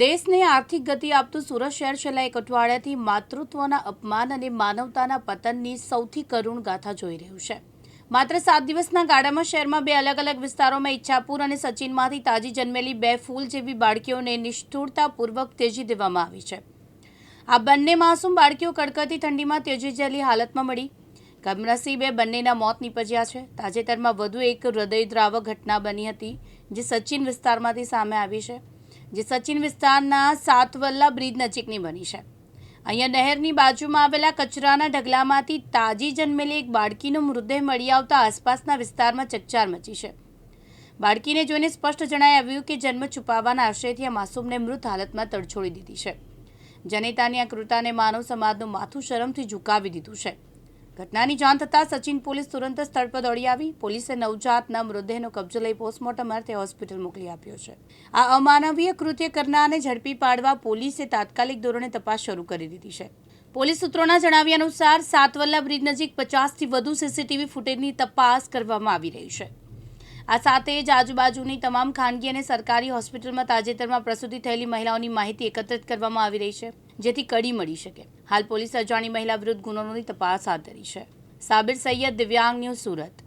દેશને આર્થિક ગતિ આપતું સુરત શહેર છેલ્લા એક અઠવાડિયાથી માતૃત્વના અપમાન અને માનવતાના પતનની સૌથી કરુણ ગાથા જોઈ રહ્યું છે. માત્ર સાત દિવસના ગાળામાં શહેરમાં બે અલગ અલગ વિસ્તારોમાં ઈચ્છાપુર અને સચિનમાંથી તાજી જન્મેલી બે ફૂલ જેવી બાળકીઓને નિષ્ઠુરતાપૂર્વક તેજી દેવામાં આવી છે. આ બંને માસૂમ બાળકીઓ કડકડતી ઠંડીમાં તેજી જેલી હાલતમાં મળી. કમનસીબે બંનેના મોત નીપજ્યા છે. તાજેતરમાં વધુ એક હૃદયદ્રાવક ઘટના બની હતી, જે સચિન વિસ્તારમાંથી સામે આવી છે. જે સચિન વિસ્તારના સાતવલ્લા બ્રિજ નજીકની બની છે. અહીંયા નહેરની બાજુમાં આવેલા કચરાના ઢગલામાંથી તાજી જન્મેલી એક બાળકીનો મૃતદેહ મળી આવતા આસપાસના વિસ્તારમાં ચકચાર મચી છે. બાળકીને જોઈને સ્પષ્ટ જણાઈ આવ્યું કે જન્મ છુપાવવાના આશયથી આ માસૂમને મૃત હાલતમાં તડછોડી દીધી છે. જનેતાની આ કૃતાને માનવ સમાજનું માથું શરમથી ઝુકાવી દીધું છે. ઘટનાની જાણ થતાં સચિન પોલીસ તુરંત સ્થળ પર દોડી આવી. પોલીસે નવજાતના મૃતદેહનો કબજો લઈ પોસ્ટમોર્ટમ અર્થે હોસ્પિટલ મોકલી આપ્યો છે. આ અમાનવીય કૃત્ય કરનારને ઝડપી પાડવા પોલીસે તાત્કાલિક ધોરણે તપાસ શરૂ કરી દીધી છે. પોલીસ સૂત્રોના જણાવ્યા અનુસાર સાતવલ્લા બ્રિજ નજીક પચાસથી વધુ સીસીટીવી ફૂટેજની તપાસ કરવામાં આવી રહી છે. આ સાથે જ આજુબાજુની તમામ ખાનગી અને સરકારી હોસ્પિટલમાં તાજેતરમાં પ્રસૂતિ થયેલી મહિલાઓની માહિતી એકત્રિત કરવામાં આવી રહી છે. જેથી કડી મળી શકે. હાલ પોલીસ અજાણી મહિલા વિરુદ્ધ ગુનો તપાસ હાથ ધરી છે. સાબિર સૈયદ દિવ્યાંગ ન્યૂઝ સુરત.